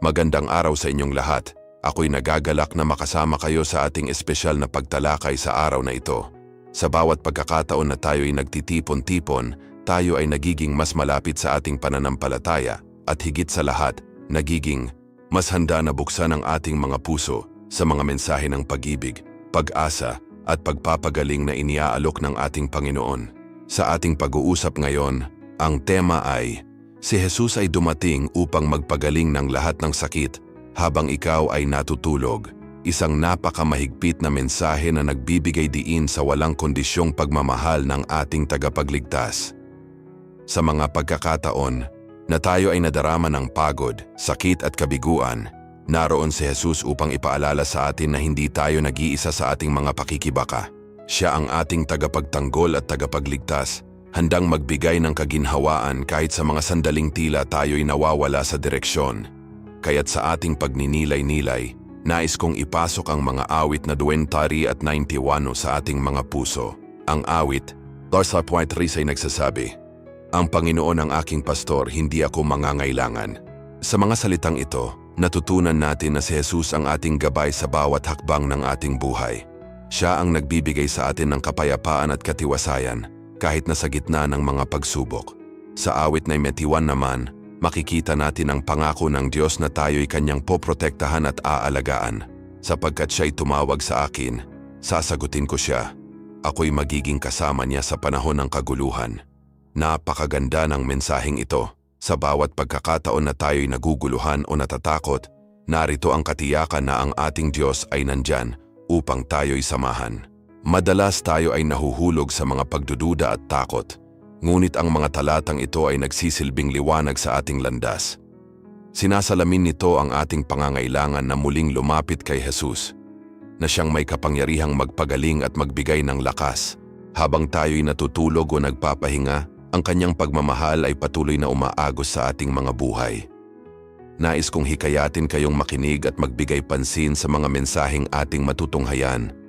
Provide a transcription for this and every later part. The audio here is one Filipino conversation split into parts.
Magandang araw sa inyong lahat. Ako'y nagagalak na makasama kayo sa ating espesyal na pagtalakay sa araw na ito. Sa bawat pagkakataon na tayo'y nagtitipon-tipon, tayo ay nagiging mas malapit sa ating pananampalataya at higit sa lahat, nagiging mas handa na buksan ang ating mga puso sa mga mensahe ng pag-ibig, pag-asa at pagpapagaling na iniaalok ng ating Panginoon. Sa ating pag-uusap ngayon, ang tema ay Si Jesus ay dumating upang magpagaling ng lahat ng sakit habang ikaw ay natutulog. Isang napakamahigpit na mensahe na nagbibigay diin sa walang kondisyong pagmamahal ng ating tagapagligtas. Sa mga pagkakataon na tayo ay nadarama ng pagod, sakit at kabiguan, naroon si Jesus upang ipaalala sa atin na hindi tayo nag-iisa sa ating mga pakikibaka. Siya ang ating tagapagtanggol at tagapagligtas handang magbigay ng kaginhawaan kahit sa mga sandaling tila tayo'y nawawala sa direksyon. Kaya't sa ating pagninilay-nilay, nais kong ipasok ang mga awit na 20 at 91 sa ating mga puso. Ang awit, Darsa Point ay nagsasabi, Ang Panginoon ang aking pastor, hindi ako mangangailangan. Sa mga salitang ito, natutunan natin na si Jesus ang ating gabay sa bawat hakbang ng ating buhay. Siya ang nagbibigay sa atin ng kapayapaan at katiwasayan kahit na sa gitna ng mga pagsubok. Sa awit na 21 naman, makikita natin ang pangako ng Diyos na tayo'y kanyang poprotektahan at aalagaan. Sapagkat siya'y tumawag sa akin, sasagutin ko siya. Ako'y magiging kasama niya sa panahon ng kaguluhan. Napakaganda ng mensaheng ito. Sa bawat pagkakataon na tayo'y naguguluhan o natatakot, narito ang katiyakan na ang ating Diyos ay nandyan upang tayo'y samahan. Madalas tayo ay nahuhulog sa mga pagdududa at takot, ngunit ang mga talatang ito ay nagsisilbing liwanag sa ating landas. Sinasalamin nito ang ating pangangailangan na muling lumapit kay Jesus, na siyang may kapangyarihang magpagaling at magbigay ng lakas. Habang tayo'y natutulog o nagpapahinga, ang kanyang pagmamahal ay patuloy na umaagos sa ating mga buhay. Nais kong hikayatin kayong makinig at magbigay pansin sa mga mensaheng ating matutunghayan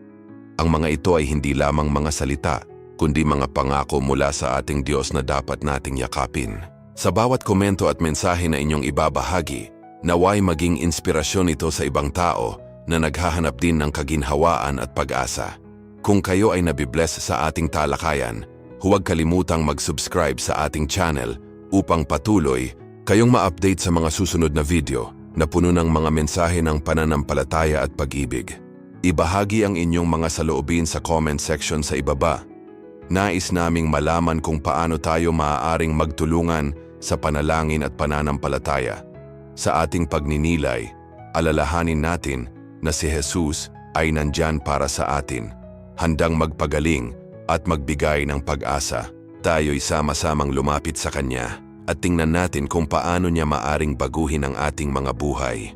ang mga ito ay hindi lamang mga salita, kundi mga pangako mula sa ating Diyos na dapat nating yakapin. Sa bawat komento at mensahe na inyong ibabahagi, naway maging inspirasyon ito sa ibang tao na naghahanap din ng kaginhawaan at pag-asa. Kung kayo ay nabibless sa ating talakayan, huwag kalimutang mag-subscribe sa ating channel upang patuloy kayong ma-update sa mga susunod na video na puno ng mga mensahe ng pananampalataya at pag-ibig. Ibahagi ang inyong mga saloobin sa comment section sa ibaba. Nais naming malaman kung paano tayo maaaring magtulungan sa panalangin at pananampalataya. Sa ating pagninilay, alalahanin natin na si Jesus ay nandyan para sa atin, handang magpagaling at magbigay ng pag-asa. Tayo'y sama-samang lumapit sa Kanya at tingnan natin kung paano niya maaring baguhin ang ating mga buhay.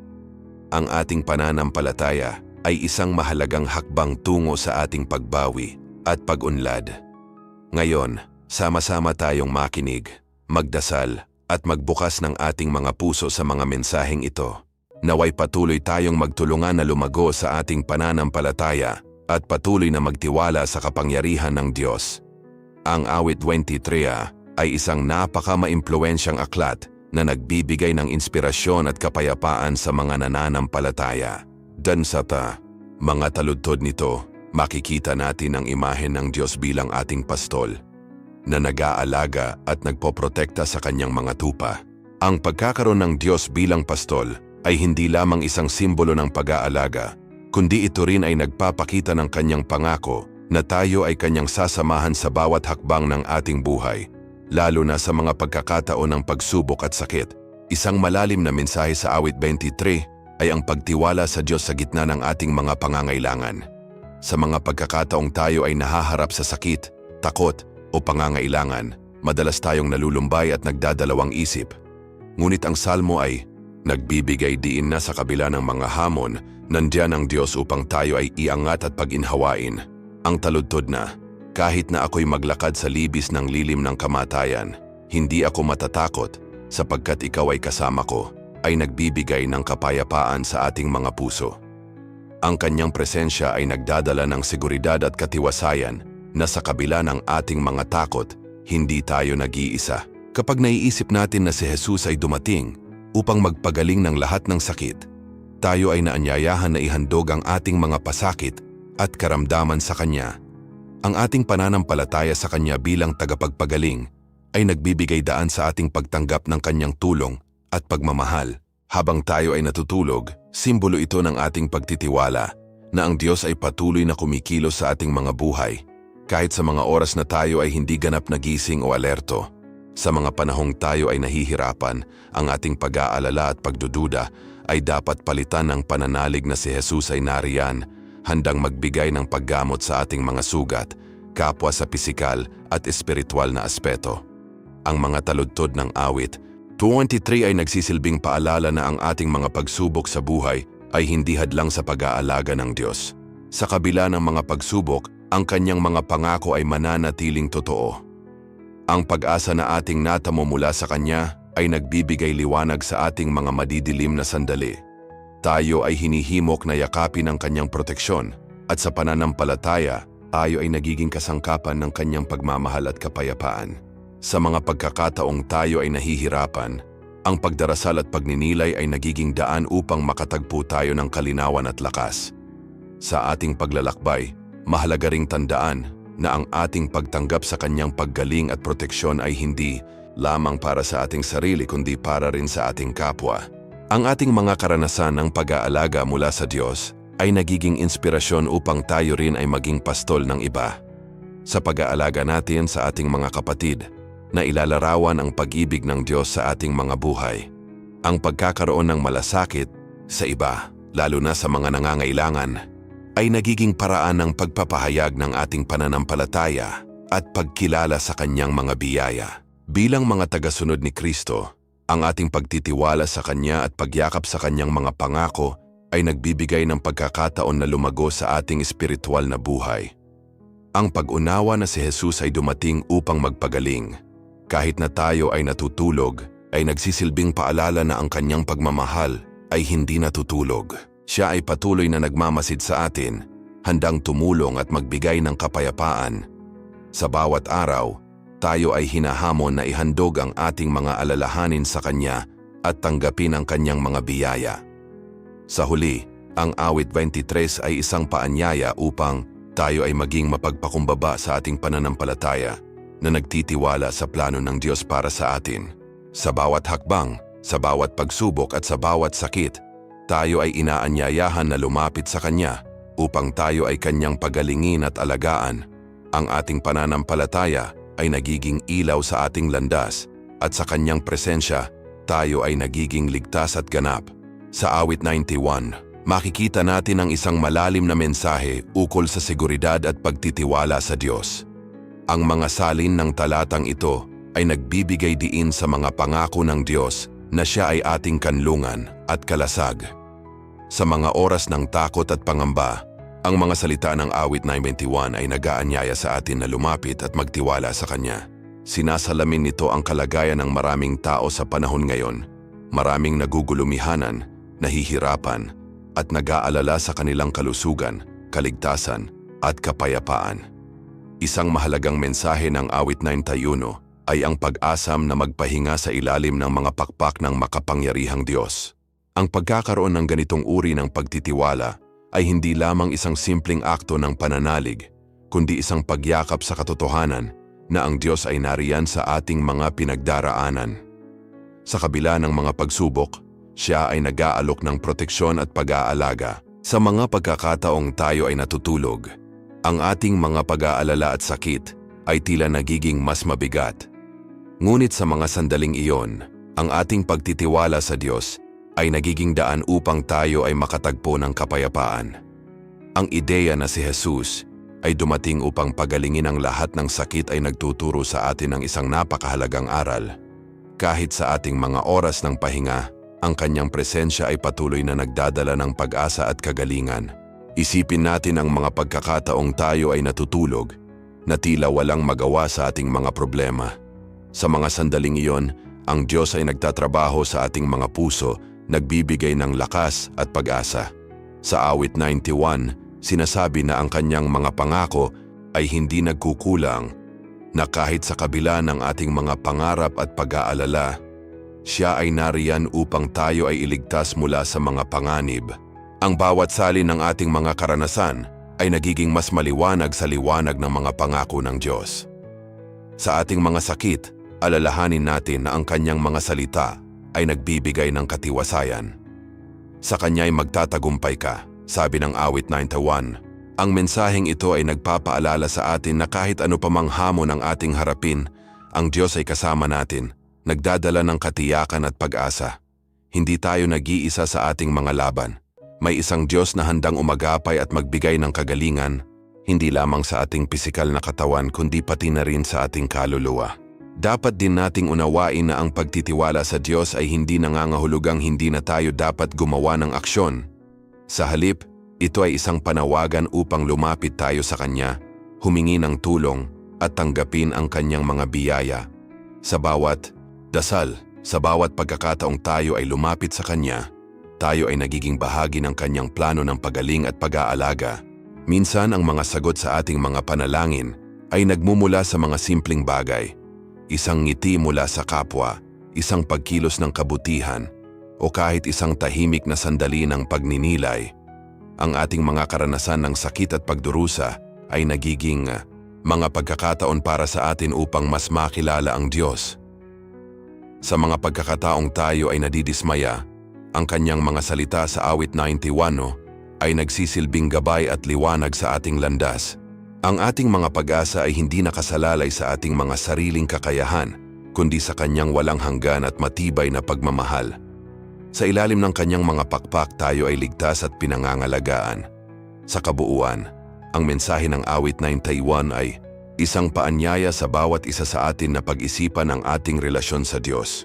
Ang ating pananampalataya ay isang mahalagang hakbang tungo sa ating pagbawi at pag-unlad. Ngayon, sama-sama tayong makinig, magdasal at magbukas ng ating mga puso sa mga mensaheng ito. Naway patuloy tayong magtulungan na lumago sa ating pananampalataya at patuloy na magtiwala sa kapangyarihan ng Diyos. Ang awit 23 ay isang napaka-maimpluensyang aklat na nagbibigay ng inspirasyon at kapayapaan sa mga nananampalataya. Dan sa ta, mga taludtod nito, makikita natin ang imahe ng Diyos bilang ating pastol na nag-aalaga at nagpoprotekta sa kanyang mga tupa. Ang pagkakaroon ng Diyos bilang pastol ay hindi lamang isang simbolo ng pag-aalaga, kundi ito rin ay nagpapakita ng kanyang pangako na tayo ay kanyang sasamahan sa bawat hakbang ng ating buhay, lalo na sa mga pagkakataon ng pagsubok at sakit. Isang malalim na mensahe sa awit 23 ay ang pagtiwala sa Diyos sa gitna ng ating mga pangangailangan. Sa mga pagkakataong tayo ay nahaharap sa sakit, takot o pangangailangan, madalas tayong nalulumbay at nagdadalawang isip. Ngunit ang salmo ay, nagbibigay diin na sa kabila ng mga hamon, nandiyan ang Diyos upang tayo ay iangat at paginhawain. Ang taludtod na, kahit na ako'y maglakad sa libis ng lilim ng kamatayan, hindi ako matatakot sapagkat ikaw ay kasama ko ay nagbibigay ng kapayapaan sa ating mga puso. Ang kanyang presensya ay nagdadala ng seguridad at katiwasayan na sa kabila ng ating mga takot, hindi tayo nag-iisa. Kapag naiisip natin na si Jesus ay dumating upang magpagaling ng lahat ng sakit. Tayo ay naanyayahan na ihandog ang ating mga pasakit at karamdaman sa Kanya. Ang ating pananampalataya sa Kanya bilang tagapagpagaling ay nagbibigay daan sa ating pagtanggap ng Kanyang tulong at pagmamahal. Habang tayo ay natutulog, simbolo ito ng ating pagtitiwala na ang Diyos ay patuloy na kumikilos sa ating mga buhay, kahit sa mga oras na tayo ay hindi ganap na gising o alerto. Sa mga panahong tayo ay nahihirapan, ang ating pag-aalala at pagdududa ay dapat palitan ng pananalig na si Jesus ay nariyan, handang magbigay ng paggamot sa ating mga sugat, kapwa sa pisikal at espiritual na aspeto. Ang mga taludtod ng awit 23 ay nagsisilbing paalala na ang ating mga pagsubok sa buhay ay hindi hadlang sa pag-aalaga ng Diyos. Sa kabila ng mga pagsubok, ang kanyang mga pangako ay mananatiling totoo. Ang pag-asa na ating natamo mula sa Kanya ay nagbibigay liwanag sa ating mga madidilim na sandali. Tayo ay hinihimok na yakapin ang Kanyang proteksyon at sa pananampalataya, tayo ay nagiging kasangkapan ng Kanyang pagmamahal at kapayapaan. Sa mga pagkakataong tayo ay nahihirapan, ang pagdarasal at pagninilay ay nagiging daan upang makatagpo tayo ng kalinawan at lakas. Sa ating paglalakbay, mahalaga ring tandaan na ang ating pagtanggap sa kanyang paggaling at proteksyon ay hindi lamang para sa ating sarili kundi para rin sa ating kapwa. Ang ating mga karanasan ng pag-aalaga mula sa Diyos ay nagiging inspirasyon upang tayo rin ay maging pastol ng iba. Sa pag-aalaga natin sa ating mga kapatid, na ilalarawan ang pag-ibig ng Diyos sa ating mga buhay. Ang pagkakaroon ng malasakit sa iba, lalo na sa mga nangangailangan, ay nagiging paraan ng pagpapahayag ng ating pananampalataya at pagkilala sa kanyang mga biyaya. Bilang mga tagasunod ni Kristo, ang ating pagtitiwala sa Kanya at pagyakap sa Kanyang mga pangako ay nagbibigay ng pagkakataon na lumago sa ating espiritual na buhay. Ang pag-unawa na si Jesus ay dumating upang magpagaling kahit na tayo ay natutulog, ay nagsisilbing paalala na ang kanyang pagmamahal ay hindi natutulog. Siya ay patuloy na nagmamasid sa atin, handang tumulong at magbigay ng kapayapaan. Sa bawat araw, tayo ay hinahamon na ihandog ang ating mga alalahanin sa Kanya at tanggapin ang Kanyang mga biyaya. Sa huli, ang awit 23 ay isang paanyaya upang tayo ay maging mapagpakumbaba sa ating pananampalataya na nagtitiwala sa plano ng Diyos para sa atin. Sa bawat hakbang, sa bawat pagsubok at sa bawat sakit, tayo ay inaanyayahan na lumapit sa Kanya upang tayo ay Kanyang pagalingin at alagaan. Ang ating pananampalataya ay nagiging ilaw sa ating landas at sa Kanyang presensya, tayo ay nagiging ligtas at ganap. Sa awit 91, makikita natin ang isang malalim na mensahe ukol sa seguridad at pagtitiwala sa Diyos. Ang mga salin ng talatang ito ay nagbibigay diin sa mga pangako ng Diyos na siya ay ating kanlungan at kalasag. Sa mga oras ng takot at pangamba, ang mga salita ng awit 921 ay nagaanyaya sa atin na lumapit at magtiwala sa Kanya. Sinasalamin nito ang kalagayan ng maraming tao sa panahon ngayon. Maraming nagugulumihanan, nahihirapan, at nag-aalala sa kanilang kalusugan, kaligtasan, at kapayapaan. Isang mahalagang mensahe ng awit 91 ay ang pag-asam na magpahinga sa ilalim ng mga pakpak ng makapangyarihang Diyos. Ang pagkakaroon ng ganitong uri ng pagtitiwala ay hindi lamang isang simpleng akto ng pananalig, kundi isang pagyakap sa katotohanan na ang Diyos ay nariyan sa ating mga pinagdaraanan. Sa kabila ng mga pagsubok, siya ay nag-aalok ng proteksyon at pag-aalaga. Sa mga pagkakataong tayo ay natutulog, ang ating mga pag-aalala at sakit ay tila nagiging mas mabigat. Ngunit sa mga sandaling iyon, ang ating pagtitiwala sa Diyos ay nagiging daan upang tayo ay makatagpo ng kapayapaan. Ang ideya na si Jesus ay dumating upang pagalingin ang lahat ng sakit ay nagtuturo sa atin ng isang napakahalagang aral. Kahit sa ating mga oras ng pahinga, ang kanyang presensya ay patuloy na nagdadala ng pag-asa at kagalingan. Isipin natin ang mga pagkakataong tayo ay natutulog na tila walang magawa sa ating mga problema. Sa mga sandaling iyon, ang Diyos ay nagtatrabaho sa ating mga puso, nagbibigay ng lakas at pag-asa. Sa awit 91, sinasabi na ang kanyang mga pangako ay hindi nagkukulang, na kahit sa kabila ng ating mga pangarap at pag-aalala, Siya ay nariyan upang tayo ay iligtas mula sa mga panganib. Ang bawat salin ng ating mga karanasan ay nagiging mas maliwanag sa liwanag ng mga pangako ng Diyos. Sa ating mga sakit, alalahanin natin na ang kanyang mga salita ay nagbibigay ng katiwasayan. Sa kanya'y magtatagumpay ka, sabi ng awit 91. Ang mensaheng ito ay nagpapaalala sa atin na kahit ano pa mang hamon ang ating harapin, ang Diyos ay kasama natin, nagdadala ng katiyakan at pag-asa. Hindi tayo nag-iisa sa ating mga laban. May isang Diyos na handang umagapay at magbigay ng kagalingan, hindi lamang sa ating pisikal na katawan kundi pati na rin sa ating kaluluwa. Dapat din nating unawain na ang pagtitiwala sa Diyos ay hindi nangangahulugang hindi na tayo dapat gumawa ng aksyon. Sa halip, ito ay isang panawagan upang lumapit tayo sa Kanya, humingi ng tulong at tanggapin ang Kanyang mga biyaya. Sa bawat dasal, sa bawat pagkakataong tayo ay lumapit sa Kanya, tayo ay nagiging bahagi ng Kanyang plano ng pagaling at pag-aalaga. Minsan ang mga sagot sa ating mga panalangin ay nagmumula sa mga simpleng bagay. Isang ngiti mula sa kapwa, isang pagkilos ng kabutihan, o kahit isang tahimik na sandali ng pagninilay ang ating mga karanasan ng sakit at pagdurusa ay nagiging uh, mga pagkakataon para sa atin upang mas makilala ang Diyos. Sa mga pagkakataong tayo ay nadidismaya, ang kanyang mga salita sa awit 91 no, ay nagsisilbing gabay at liwanag sa ating landas. Ang ating mga pag-asa ay hindi nakasalalay sa ating mga sariling kakayahan, kundi sa kanyang walang hanggan at matibay na pagmamahal. Sa ilalim ng kanyang mga pakpak tayo ay ligtas at pinangangalagaan. Sa kabuuan, ang mensahe ng awit 91 ay isang paanyaya sa bawat isa sa atin na pag-isipan ang ating relasyon sa Diyos.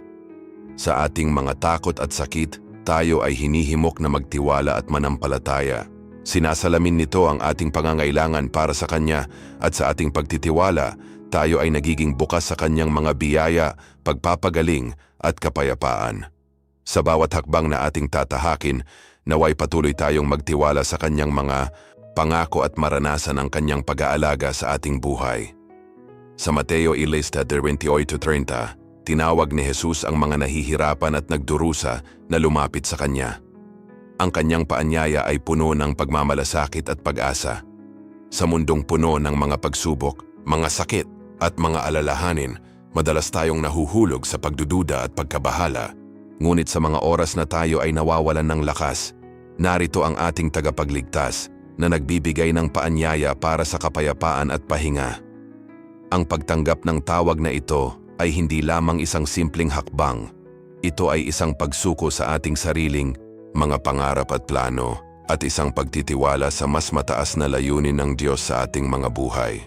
Sa ating mga takot at sakit, tayo ay hinihimok na magtiwala at manampalataya. Sinasalamin nito ang ating pangangailangan para sa Kanya at sa ating pagtitiwala, tayo ay nagiging bukas sa Kanyang mga biyaya, pagpapagaling at kapayapaan. Sa bawat hakbang na ating tatahakin, naway patuloy tayong magtiwala sa kanyang mga pangako at maranasan ang kanyang pag-aalaga sa ating buhay. Sa Mateo 11:28-30, tinawag ni Jesus ang mga nahihirapan at nagdurusa na lumapit sa kanya. Ang kanyang paanyaya ay puno ng pagmamalasakit at pag-asa. Sa mundong puno ng mga pagsubok, mga sakit at mga alalahanin, madalas tayong nahuhulog sa pagdududa at pagkabahala. Ngunit sa mga oras na tayo ay nawawalan ng lakas, narito ang ating tagapagligtas na nagbibigay ng paanyaya para sa kapayapaan at pahinga. Ang pagtanggap ng tawag na ito ay hindi lamang isang simpleng hakbang. Ito ay isang pagsuko sa ating sariling mga pangarap at plano at isang pagtitiwala sa mas mataas na layunin ng Diyos sa ating mga buhay.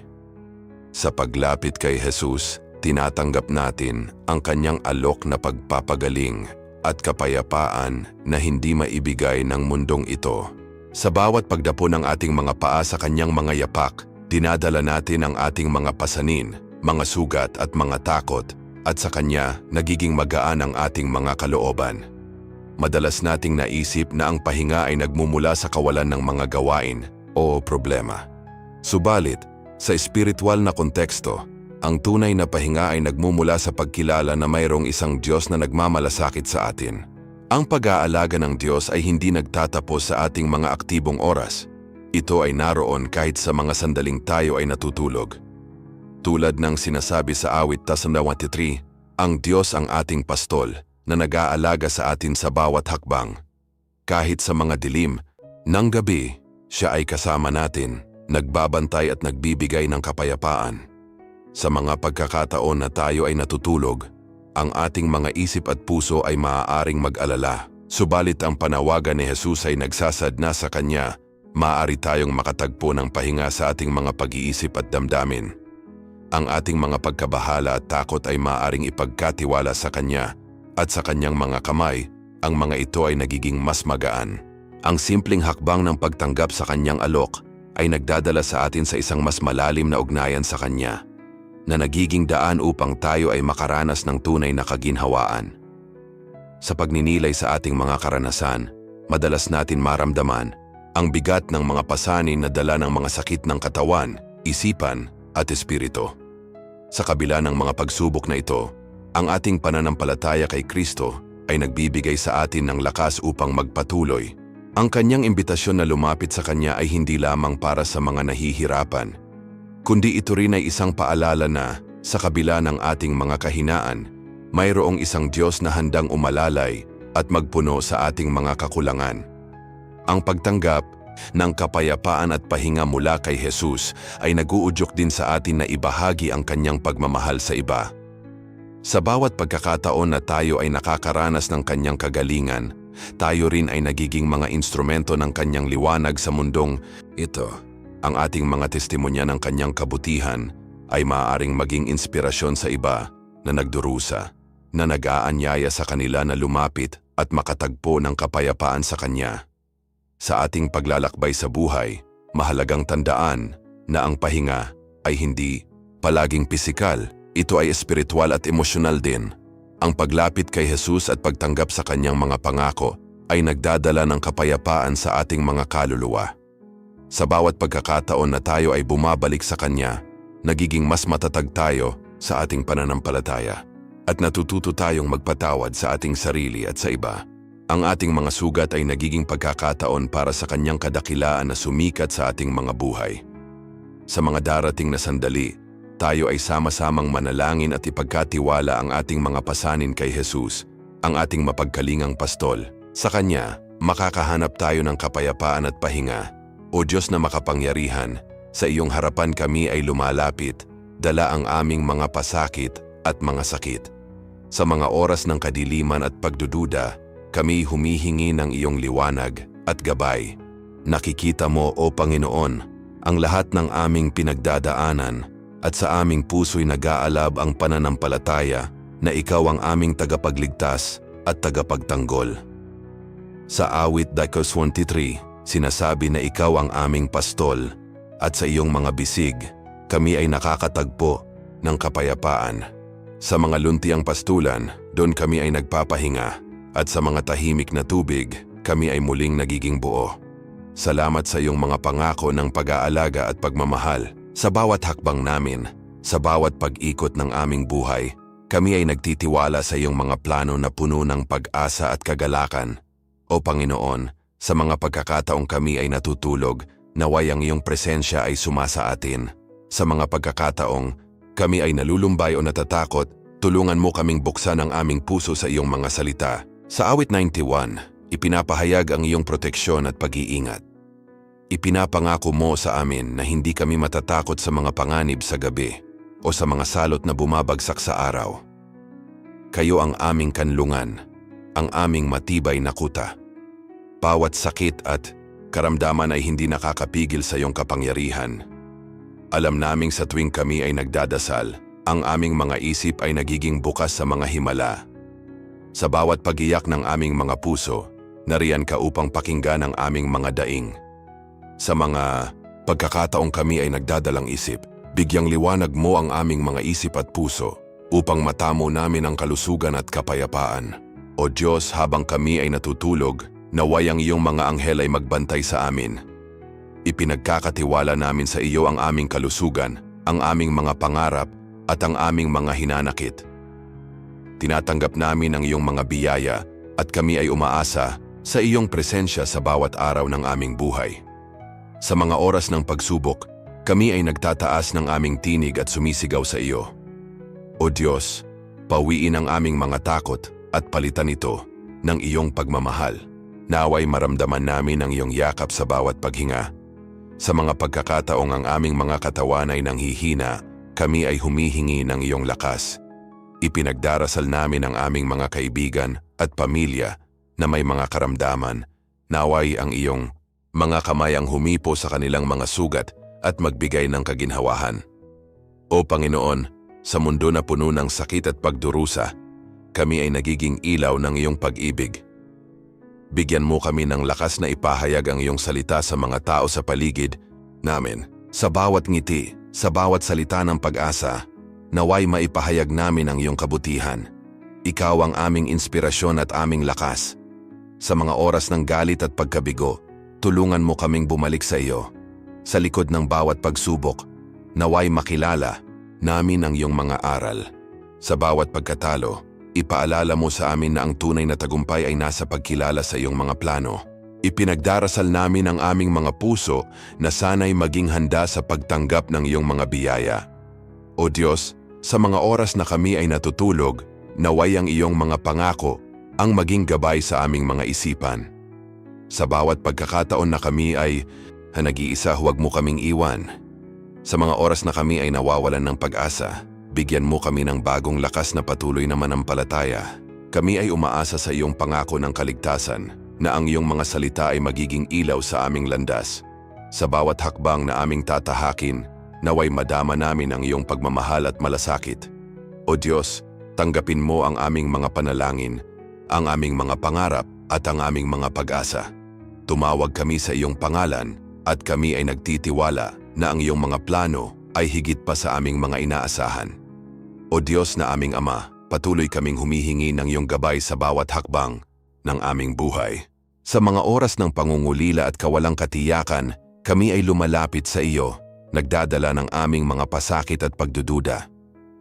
Sa paglapit kay Jesus, tinatanggap natin ang kanyang alok na pagpapagaling at kapayapaan na hindi maibigay ng mundong ito. Sa bawat pagdapo ng ating mga paa sa kanyang mga yapak, dinadala natin ang ating mga pasanin, mga sugat at mga takot, at sa kanya nagiging magaan ang ating mga kalooban. Madalas nating naisip na ang pahinga ay nagmumula sa kawalan ng mga gawain o problema. Subalit, sa espiritual na konteksto, ang tunay na pahinga ay nagmumula sa pagkilala na mayroong isang Diyos na nagmamalasakit sa atin. Ang pag-aalaga ng Diyos ay hindi nagtatapos sa ating mga aktibong oras. Ito ay naroon kahit sa mga sandaling tayo ay natutulog. Tulad ng sinasabi sa awit 93, ang Diyos ang ating pastol na nag-aalaga sa atin sa bawat hakbang. Kahit sa mga dilim, ng gabi, siya ay kasama natin, nagbabantay at nagbibigay ng kapayapaan. Sa mga pagkakataon na tayo ay natutulog, ang ating mga isip at puso ay maaaring mag-alala. Subalit ang panawagan ni Jesus ay nagsasadna sa Kanya, maaari tayong makatagpo ng pahinga sa ating mga pag-iisip at damdamin. Ang ating mga pagkabahala at takot ay maaaring ipagkatiwala sa Kanya at sa Kanyang mga kamay, ang mga ito ay nagiging mas magaan. Ang simpleng hakbang ng pagtanggap sa Kanyang alok ay nagdadala sa atin sa isang mas malalim na ugnayan sa Kanya na nagiging daan upang tayo ay makaranas ng tunay na kaginhawaan. Sa pagninilay sa ating mga karanasan, madalas natin maramdaman ang bigat ng mga pasanin na dala ng mga sakit ng katawan, isipan at espiritu. Sa kabila ng mga pagsubok na ito, Ang ating pananampalataya kay Kristo ay nagbibigay sa atin ng lakas upang magpatuloy. Ang kanyang imbitasyon na lumapit sa kanya ay hindi lamang para sa mga nahihirapan, kundi ito rin ay isang paalala na sa kabila ng ating mga kahinaan, mayroong isang Diyos na handang umalalay at magpuno sa ating mga kakulangan. Ang pagtanggap ng kapayapaan at pahinga mula kay Jesus ay naguudyok din sa atin na ibahagi ang kanyang pagmamahal sa iba. Sa bawat pagkakataon na tayo ay nakakaranas ng kanyang kagalingan, tayo rin ay nagiging mga instrumento ng kanyang liwanag sa mundong ito. Ang ating mga testimonya ng kanyang kabutihan ay maaaring maging inspirasyon sa iba na nagdurusa, na nag-aanyaya sa kanila na lumapit at makatagpo ng kapayapaan sa kanya. Sa ating paglalakbay sa buhay, mahalagang tandaan na ang pahinga ay hindi palaging pisikal, ito ay espiritual at emosyonal din. Ang paglapit kay Jesus at pagtanggap sa kanyang mga pangako ay nagdadala ng kapayapaan sa ating mga kaluluwa. Sa bawat pagkakataon na tayo ay bumabalik sa Kanya, nagiging mas matatag tayo sa ating pananampalataya at natututo tayong magpatawad sa ating sarili at sa iba. Ang ating mga sugat ay nagiging pagkakataon para sa Kanyang kadakilaan na sumikat sa ating mga buhay. Sa mga darating na sandali, tayo ay sama-samang manalangin at ipagkatiwala ang ating mga pasanin kay Jesus, ang ating mapagkalingang pastol. Sa Kanya, makakahanap tayo ng kapayapaan at pahinga. O Diyos na makapangyarihan, sa iyong harapan kami ay lumalapit, dala ang aming mga pasakit at mga sakit. Sa mga oras ng kadiliman at pagdududa, kami humihingi ng iyong liwanag at gabay. Nakikita mo, O Panginoon, ang lahat ng aming pinagdadaanan at sa aming puso'y nag-aalab ang pananampalataya na ikaw ang aming tagapagligtas at tagapagtanggol. Sa awit 23, Sinasabi na ikaw ang aming pastol at sa iyong mga bisig, kami ay nakakatagpo ng kapayapaan. Sa mga luntiang pastulan, doon kami ay nagpapahinga at sa mga tahimik na tubig, kami ay muling nagiging buo. Salamat sa iyong mga pangako ng pag-aalaga at pagmamahal sa bawat hakbang namin, sa bawat pag-ikot ng aming buhay. Kami ay nagtitiwala sa iyong mga plano na puno ng pag-asa at kagalakan. O Panginoon, sa mga pagkakataong kami ay natutulog, naway ang iyong presensya ay sumasa atin. Sa mga pagkakataong kami ay nalulumbay o natatakot, tulungan mo kaming buksan ang aming puso sa iyong mga salita. Sa awit 91, ipinapahayag ang iyong proteksyon at pag-iingat. Ipinapangako mo sa amin na hindi kami matatakot sa mga panganib sa gabi o sa mga salot na bumabagsak sa araw. Kayo ang aming kanlungan, ang aming matibay na kuta. Bawat sakit at karamdaman ay hindi nakakapigil sa iyong kapangyarihan. Alam naming sa tuwing kami ay nagdadasal, ang aming mga isip ay nagiging bukas sa mga himala. Sa bawat pagiyak ng aming mga puso, nariyan ka upang pakinggan ang aming mga daing. Sa mga pagkakataong kami ay nagdadalang isip, bigyang liwanag mo ang aming mga isip at puso upang matamo namin ang kalusugan at kapayapaan. O Diyos, habang kami ay natutulog, Naway ang iyong mga anghel ay magbantay sa amin. Ipinagkakatiwala namin sa iyo ang aming kalusugan, ang aming mga pangarap at ang aming mga hinanakit. Tinatanggap namin ang iyong mga biyaya at kami ay umaasa sa iyong presensya sa bawat araw ng aming buhay. Sa mga oras ng pagsubok, kami ay nagtataas ng aming tinig at sumisigaw sa iyo. O Diyos, pawiin ang aming mga takot at palitan ito ng iyong pagmamahal. Naway maramdaman namin ang iyong yakap sa bawat paghinga. Sa mga pagkakataong ang aming mga katawan ay nanghihina, kami ay humihingi ng iyong lakas. Ipinagdarasal namin ang aming mga kaibigan at pamilya na may mga karamdaman. Naway ang iyong mga kamay ang humipo sa kanilang mga sugat at magbigay ng kaginhawahan. O Panginoon, sa mundo na puno ng sakit at pagdurusa, kami ay nagiging ilaw ng iyong pag-ibig. Bigyan mo kami ng lakas na ipahayag ang iyong salita sa mga tao sa paligid namin. Sa bawat ngiti, sa bawat salita ng pag-asa, naway maipahayag namin ang iyong kabutihan. Ikaw ang aming inspirasyon at aming lakas. Sa mga oras ng galit at pagkabigo, tulungan mo kaming bumalik sa iyo. Sa likod ng bawat pagsubok, naway makilala namin ang iyong mga aral. Sa bawat pagkatalo, ipaalala mo sa amin na ang tunay na tagumpay ay nasa pagkilala sa iyong mga plano. Ipinagdarasal namin ang aming mga puso na sana'y maging handa sa pagtanggap ng iyong mga biyaya. O Diyos, sa mga oras na kami ay natutulog, naway ang iyong mga pangako ang maging gabay sa aming mga isipan. Sa bawat pagkakataon na kami ay nag-iisa huwag mo kaming iwan. Sa mga oras na kami ay nawawalan ng pag-asa, bigyan mo kami ng bagong lakas na patuloy na manampalataya. Kami ay umaasa sa iyong pangako ng kaligtasan na ang iyong mga salita ay magiging ilaw sa aming landas. Sa bawat hakbang na aming tatahakin, naway madama namin ang iyong pagmamahal at malasakit. O Diyos, tanggapin mo ang aming mga panalangin, ang aming mga pangarap at ang aming mga pag-asa. Tumawag kami sa iyong pangalan at kami ay nagtitiwala na ang iyong mga plano ay higit pa sa aming mga inaasahan. O Diyos na aming Ama, patuloy kaming humihingi ng iyong gabay sa bawat hakbang ng aming buhay. Sa mga oras ng pangungulila at kawalang katiyakan, kami ay lumalapit sa iyo, nagdadala ng aming mga pasakit at pagdududa.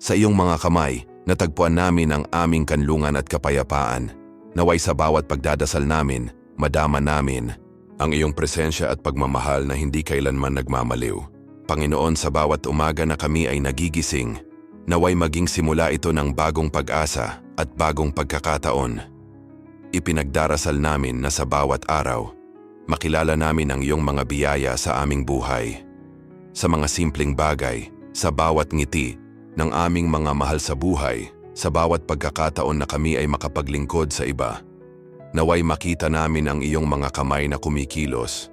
Sa iyong mga kamay, natagpuan namin ang aming kanlungan at kapayapaan. Naway sa bawat pagdadasal namin, madama namin ang iyong presensya at pagmamahal na hindi kailanman nagmamaliw. Panginoon, sa bawat umaga na kami ay nagigising, naway maging simula ito ng bagong pag-asa at bagong pagkakataon. Ipinagdarasal namin na sa bawat araw, makilala namin ang iyong mga biyaya sa aming buhay. Sa mga simpleng bagay, sa bawat ngiti ng aming mga mahal sa buhay, sa bawat pagkakataon na kami ay makapaglingkod sa iba. Naway makita namin ang iyong mga kamay na kumikilos.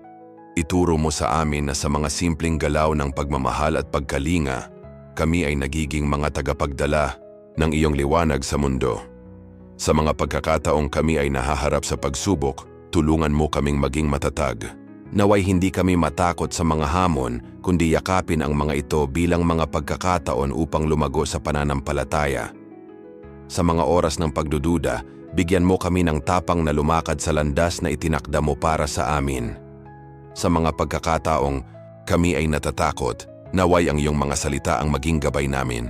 Ituro mo sa amin na sa mga simpleng galaw ng pagmamahal at pagkalinga, kami ay nagiging mga tagapagdala ng iyong liwanag sa mundo. Sa mga pagkakataong kami ay nahaharap sa pagsubok, tulungan mo kaming maging matatag. Naway hindi kami matakot sa mga hamon, kundi yakapin ang mga ito bilang mga pagkakataon upang lumago sa pananampalataya. Sa mga oras ng pagdududa, bigyan mo kami ng tapang na lumakad sa landas na itinakda mo para sa amin. Sa mga pagkakataong kami ay natatakot, naway ang iyong mga salita ang maging gabay namin.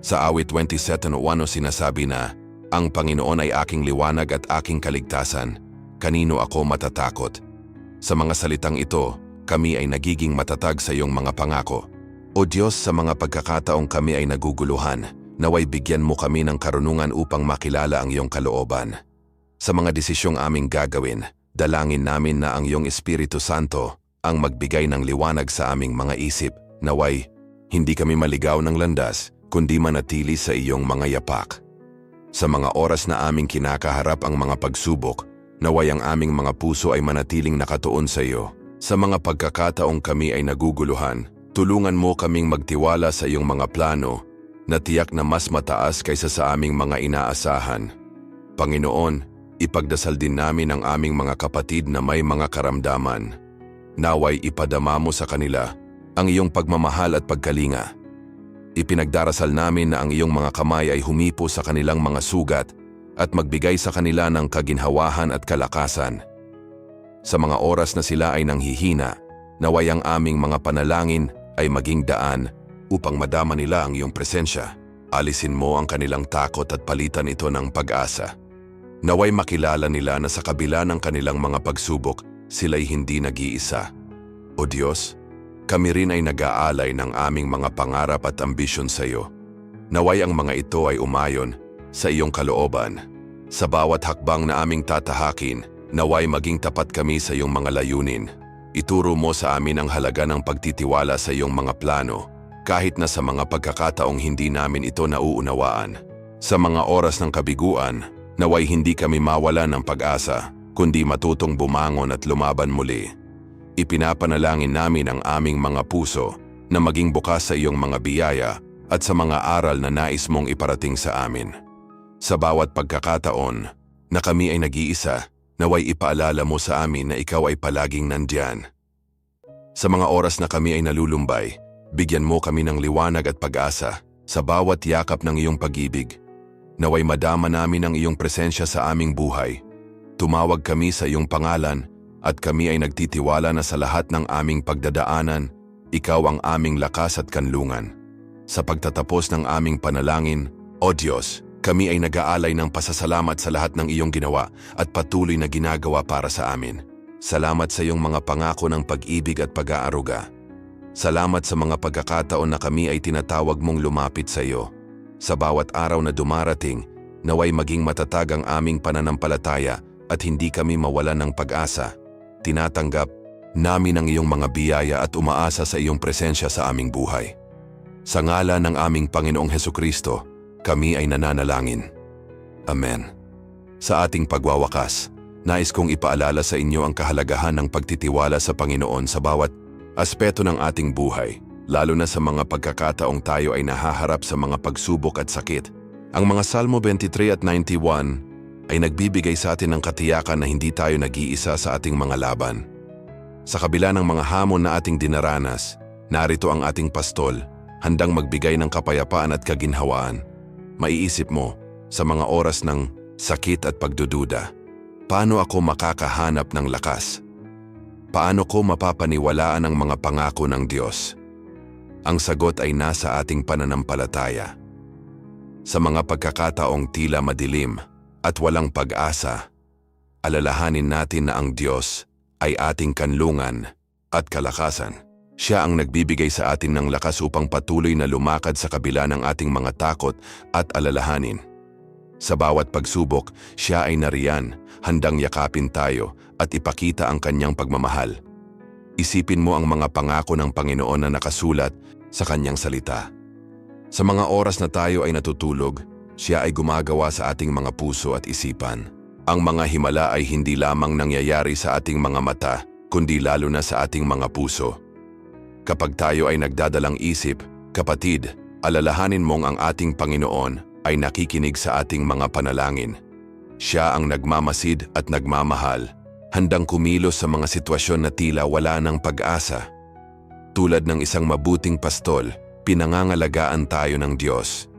Sa awit 27.1 sinasabi na, Ang Panginoon ay aking liwanag at aking kaligtasan. Kanino ako matatakot? Sa mga salitang ito, kami ay nagiging matatag sa iyong mga pangako. O Diyos, sa mga pagkakataong kami ay naguguluhan, naway bigyan mo kami ng karunungan upang makilala ang iyong kalooban. Sa mga desisyong aming gagawin, dalangin namin na ang iyong Espiritu Santo ang magbigay ng liwanag sa aming mga isip, naway hindi kami maligaw ng landas, kundi manatili sa iyong mga yapak. Sa mga oras na aming kinakaharap ang mga pagsubok, naway ang aming mga puso ay manatiling nakatuon sa iyo. Sa mga pagkakataong kami ay naguguluhan, tulungan mo kaming magtiwala sa iyong mga plano na tiyak na mas mataas kaysa sa aming mga inaasahan. Panginoon, ipagdasal din namin ang aming mga kapatid na may mga karamdaman. Naway ipadama mo sa kanila ang iyong pagmamahal at pagkalinga. Ipinagdarasal namin na ang iyong mga kamay ay humipo sa kanilang mga sugat at magbigay sa kanila ng kaginhawahan at kalakasan. Sa mga oras na sila ay nanghihina, naway ang aming mga panalangin ay maging daan upang madama nila ang iyong presensya. Alisin mo ang kanilang takot at palitan ito ng pag-asa. Naway makilala nila na sa kabila ng kanilang mga pagsubok, sila'y hindi nag-iisa. O Diyos, kami rin ay nag-aalay ng aming mga pangarap at ambisyon sa iyo. Naway ang mga ito ay umayon sa iyong kalooban. Sa bawat hakbang na aming tatahakin, naway maging tapat kami sa iyong mga layunin. Ituro mo sa amin ang halaga ng pagtitiwala sa iyong mga plano, kahit na sa mga pagkakataong hindi namin ito nauunawaan. Sa mga oras ng kabiguan, naway hindi kami mawala ng pag-asa, kundi matutong bumangon at lumaban muli. Ipinapanalangin namin ang aming mga puso na maging bukas sa iyong mga biyaya at sa mga aral na nais mong iparating sa amin. Sa bawat pagkakataon na kami ay nag-iisa, naway ipaalala mo sa amin na ikaw ay palaging nandyan. Sa mga oras na kami ay nalulumbay, bigyan mo kami ng liwanag at pag-asa sa bawat yakap ng iyong pag-ibig. Naway madama namin ang iyong presensya sa aming buhay. Tumawag kami sa iyong pangalan at kami ay nagtitiwala na sa lahat ng aming pagdadaanan, ikaw ang aming lakas at kanlungan. Sa pagtatapos ng aming panalangin, O Diyos, kami ay nag-aalay ng pasasalamat sa lahat ng iyong ginawa at patuloy na ginagawa para sa amin. Salamat sa iyong mga pangako ng pag-ibig at pag-aaruga. Salamat sa mga pagkakataon na kami ay tinatawag mong lumapit sa iyo. Sa bawat araw na dumarating, naway maging matatag ang aming pananampalataya at hindi kami mawalan ng pag-asa. Tinatanggap namin ang iyong mga biyaya at umaasa sa iyong presensya sa aming buhay. Sa ngala ng aming Panginoong Heso Kristo, kami ay nananalangin. Amen. Sa ating pagwawakas, nais kong ipaalala sa inyo ang kahalagahan ng pagtitiwala sa Panginoon sa bawat aspeto ng ating buhay, lalo na sa mga pagkakataong tayo ay nahaharap sa mga pagsubok at sakit. Ang mga Salmo 23 at 91 ay nagbibigay sa atin ng katiyakan na hindi tayo nag-iisa sa ating mga laban. Sa kabila ng mga hamon na ating dinaranas, narito ang ating pastol, handang magbigay ng kapayapaan at kaginhawaan. Maiisip mo, sa mga oras ng sakit at pagdududa, paano ako makakahanap ng lakas? Paano ko mapapaniwalaan ang mga pangako ng Diyos? Ang sagot ay nasa ating pananampalataya. Sa mga pagkakataong tila madilim at walang pag-asa, alalahanin natin na ang Diyos ay ating kanlungan at kalakasan. Siya ang nagbibigay sa atin ng lakas upang patuloy na lumakad sa kabila ng ating mga takot at alalahanin. Sa bawat pagsubok, siya ay nariyan, handang yakapin tayo at ipakita ang kanyang pagmamahal. Isipin mo ang mga pangako ng Panginoon na nakasulat sa kanyang salita. Sa mga oras na tayo ay natutulog, siya ay gumagawa sa ating mga puso at isipan. Ang mga himala ay hindi lamang nangyayari sa ating mga mata, kundi lalo na sa ating mga puso. Kapag tayo ay nagdadalang isip, kapatid, alalahanin mong ang ating Panginoon ay nakikinig sa ating mga panalangin. Siya ang nagmamasid at nagmamahal, handang kumilos sa mga sitwasyon na tila wala ng pag-asa. Tulad ng isang mabuting pastol, pinangangalagaan tayo ng Diyos.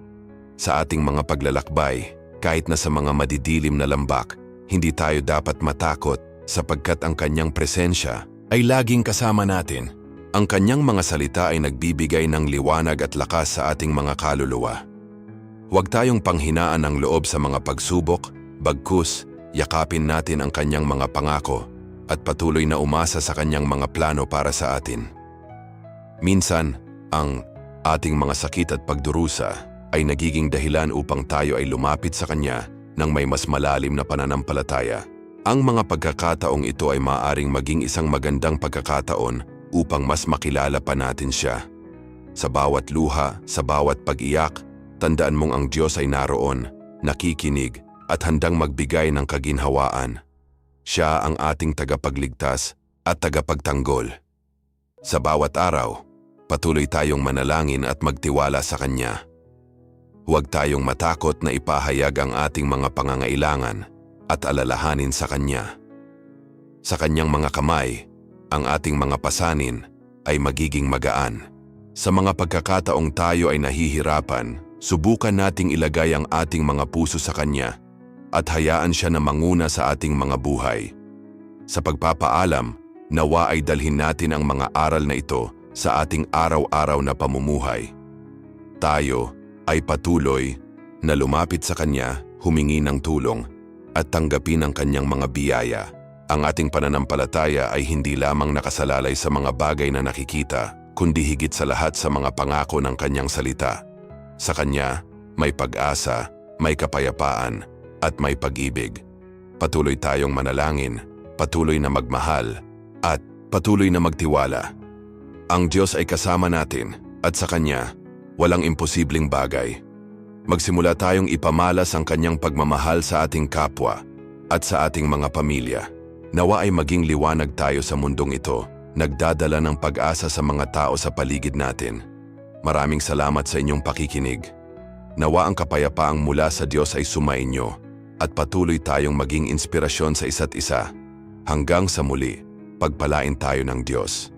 Sa ating mga paglalakbay, kahit na sa mga madidilim na lambak, hindi tayo dapat matakot sapagkat ang kanyang presensya ay laging kasama natin. Ang kanyang mga salita ay nagbibigay ng liwanag at lakas sa ating mga kaluluwa. Huwag tayong panghinaan ng loob sa mga pagsubok, bagkus, yakapin natin ang kanyang mga pangako at patuloy na umasa sa kanyang mga plano para sa atin. Minsan, ang ating mga sakit at pagdurusa ay nagiging dahilan upang tayo ay lumapit sa kanya ng may mas malalim na pananampalataya. Ang mga pagkakataong ito ay maaaring maging isang magandang pagkakataon upang mas makilala pa natin siya. Sa bawat luha, sa bawat pag-iyak, tandaan mong ang Diyos ay naroon, nakikinig at handang magbigay ng kaginhawaan. Siya ang ating tagapagligtas at tagapagtanggol. Sa bawat araw, patuloy tayong manalangin at magtiwala sa Kanya. Huwag tayong matakot na ipahayag ang ating mga pangangailangan at alalahanin sa Kanya. Sa Kanyang mga kamay, ang ating mga pasanin ay magiging magaan. Sa mga pagkakataong tayo ay nahihirapan, subukan nating ilagay ang ating mga puso sa Kanya at hayaan siya na manguna sa ating mga buhay. Sa pagpapaalam, nawa ay dalhin natin ang mga aral na ito sa ating araw-araw na pamumuhay. Tayo ay patuloy na lumapit sa Kanya, humingi ng tulong at tanggapin ang Kanyang mga biyaya. Ang ating pananampalataya ay hindi lamang nakasalalay sa mga bagay na nakikita, kundi higit sa lahat sa mga pangako ng kanyang salita. Sa kanya, may pag-asa, may kapayapaan, at may pag-ibig. Patuloy tayong manalangin, patuloy na magmahal, at patuloy na magtiwala. Ang Diyos ay kasama natin, at sa Kanya, walang imposibleng bagay. Magsimula tayong ipamalas ang Kanyang pagmamahal sa ating kapwa at sa ating mga pamilya. Nawa ay maging liwanag tayo sa mundong ito, nagdadala ng pag-asa sa mga tao sa paligid natin. Maraming salamat sa inyong pakikinig. Nawa ang kapayapaang mula sa Diyos ay sumainyo at patuloy tayong maging inspirasyon sa isa't isa. Hanggang sa muli, pagpalain tayo ng Diyos.